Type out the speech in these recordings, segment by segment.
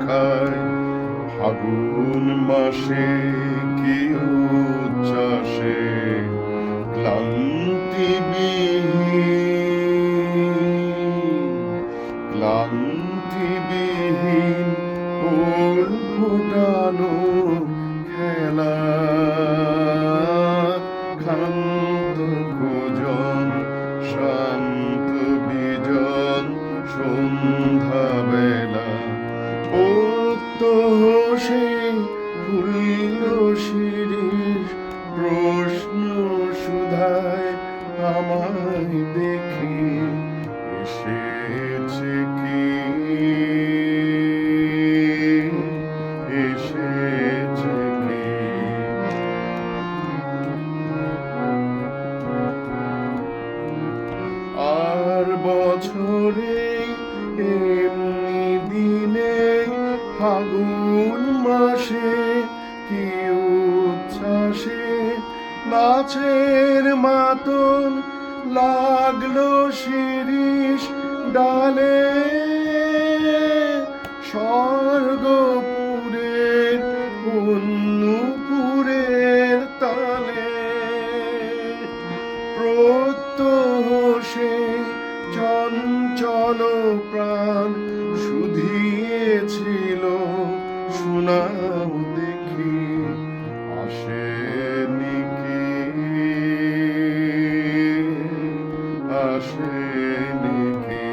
খায় ফাগুন মাসে কি উচ্ছ্বাসে ক্লান্তি ক্লান্তি বিহীন ফুল ফোটানো সে ফুল শিরিষ প্রশ্ন সুধায় আমায় দেখি এসেছে কি? এসেছে কি? আর বছরে ফাগুন মাসে কি উচ্ছ্বাসে নাচের মাতন লাগল শিরিষ ডালে। স্বর্গপুরের আসেনি কি আসেনি কি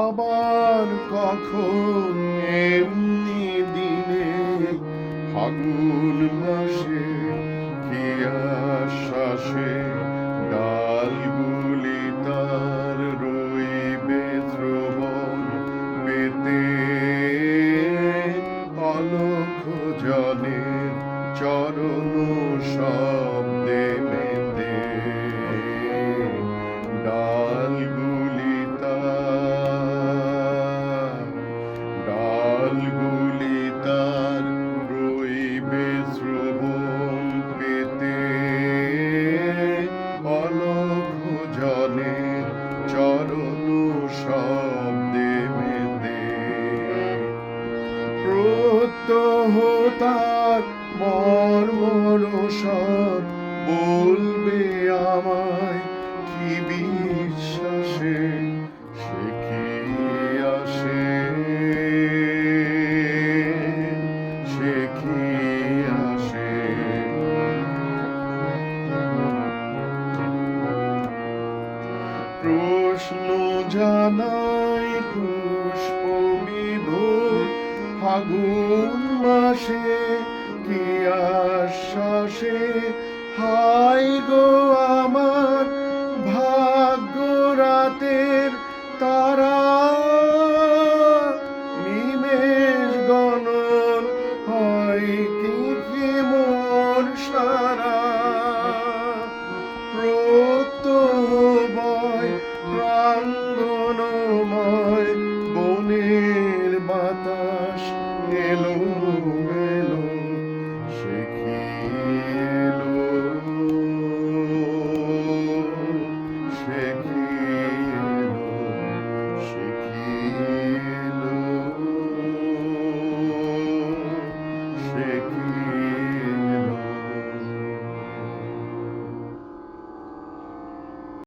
আবার কখন এমনি দিনে ফাগুন মাসে কি আশ্বাসে শব্দে মেতে ডালগুলি তার ডালগুলি তার রইবে শ্রবণ পেতে। অলখ জনে চরণ শব্দে মেতে তার মর্মর স্বর বলবে আমায় কি বিশ্বাসে সে কি প্রশ্ন জানাই পুষ্প বিভোর ফাগুন মাসে কি আশ্বাসে হাই গো আমার ভাগ্য রাতের তারা। নিমেষ গণন হয় কি মোর সারা। প্রত্যহ বয় প্রাঙ্গণময় বনের বাতাস এলো। এলো সে কি